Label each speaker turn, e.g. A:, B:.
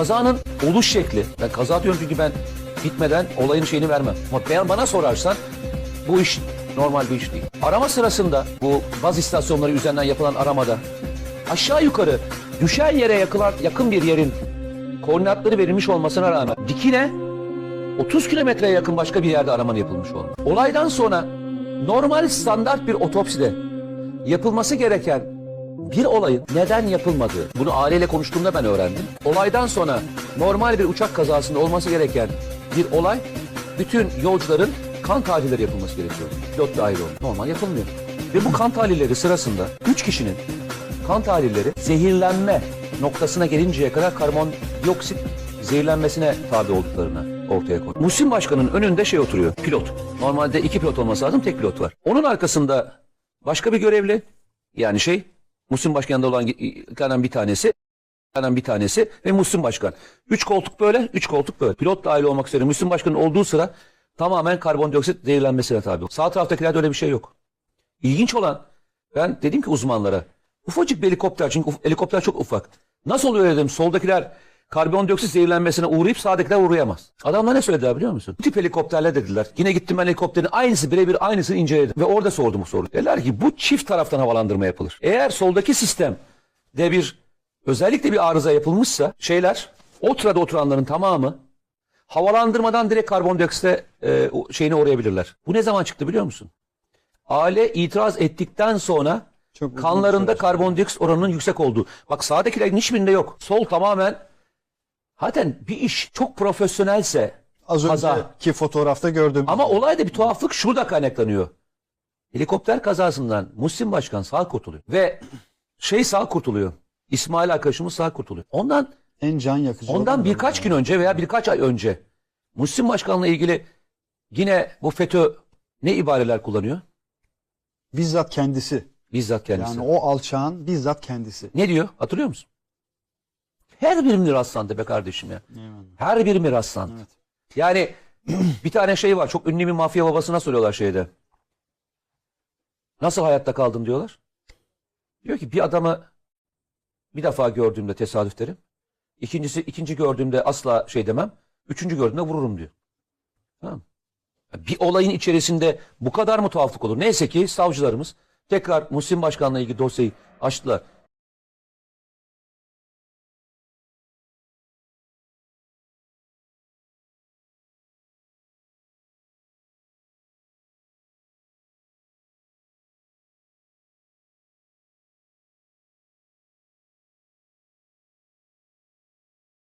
A: kazanın oluş şekli. Ben kaza diyorum çünkü ben bitmeden olayın şeyini vermem. Ama ben, bana sorarsan bu iş normal bir iş değil. Arama sırasında bu baz istasyonları üzerinden yapılan aramada aşağı yukarı düşen yere yakılan, yakın bir yerin koordinatları verilmiş olmasına rağmen dikine 30 kilometreye yakın başka bir yerde aramanın yapılmış olmuş. Olaydan sonra normal standart bir otopside yapılması gereken bir olayın neden yapılmadığı, bunu aileyle konuştuğumda ben öğrendim. Olaydan sonra normal bir uçak kazasında olması gereken bir olay, bütün yolcuların kan tahlilleri yapılması gerekiyor. Pilot dahil olmak. Normal yapılmıyor. Ve bu kan tahlilleri sırasında 3 kişinin kan tahlilleri zehirlenme noktasına gelinceye kadar karbondioksit zehirlenmesine tabi olduklarını ortaya koydu. Muhsin Başkan'ın önünde şey oturuyor, pilot. Normalde iki pilot olması lazım, tek pilot var. Onun arkasında başka bir görevli, yani şey, Muhsin Başkan'da olan bir tanesi, kanan bir tanesi ve Muhsin Başkan. Üç koltuk böyle, üç koltuk böyle. Pilot dahil olmak üzere Muhsin Başkan'ın olduğu sıra tamamen karbondioksit zehirlenmesine tabi. Sağ taraftakilerde öyle bir şey yok. İlginç olan, ben dedim ki uzmanlara, ufacık bir helikopter, çünkü helikopter çok ufak. Nasıl oluyor dedim, soldakiler karbondioksit zehirlenmesine uğrayıp sağdakiler uğrayamaz. Adamlar ne söylediler biliyor musun? Bu tip helikopterler dediler. Yine gittim ben helikopterin aynısı birebir aynısını inceledim. Ve orada sordum bu soruyu. Dediler ki bu çift taraftan havalandırma yapılır. Eğer soldaki sistem de bir özellikle bir arıza yapılmışsa şeyler o oturanların tamamı havalandırmadan direkt karbondioksite e, şeyine uğrayabilirler. Bu ne zaman çıktı biliyor musun? Aile itiraz ettikten sonra
B: Çok
A: kanlarında karbondioksit oranının yüksek olduğu. Bak sağdakilerin hiçbirinde yok. Sol tamamen zaten bir iş çok profesyonelse
B: Az
A: kaza.
B: önceki fotoğrafta gördüğüm.
A: Ama olayda bir tuhaflık şurada kaynaklanıyor. Helikopter kazasından Muhsin Başkan sağ kurtuluyor. Ve şey sağ kurtuluyor. İsmail arkadaşımız sağ kurtuluyor. Ondan
B: en can yakıcı.
A: ondan
B: olan
A: birkaç
B: yani.
A: gün önce veya birkaç ay önce Muhsin Başkan'la ilgili yine bu FETÖ ne ibareler kullanıyor?
B: Bizzat kendisi.
A: Bizzat kendisi.
B: Yani o alçağın bizzat kendisi.
A: Ne diyor? Hatırlıyor musun? Her birimi rastlandı be kardeşim ya. Her birimi rastlandı.
B: Evet.
A: Yani bir tane şey var. Çok ünlü bir mafya babasına soruyorlar şeyde. Nasıl hayatta kaldın diyorlar. Diyor ki bir adamı bir defa gördüğümde tesadüf derim. İkincisi ikinci gördüğümde asla şey demem. Üçüncü gördüğümde vururum diyor. Tamam? Bir olayın içerisinde bu kadar mı tuhaflık olur? Neyse ki savcılarımız tekrar Muhsin Başkan'la ilgili dosyayı açtılar.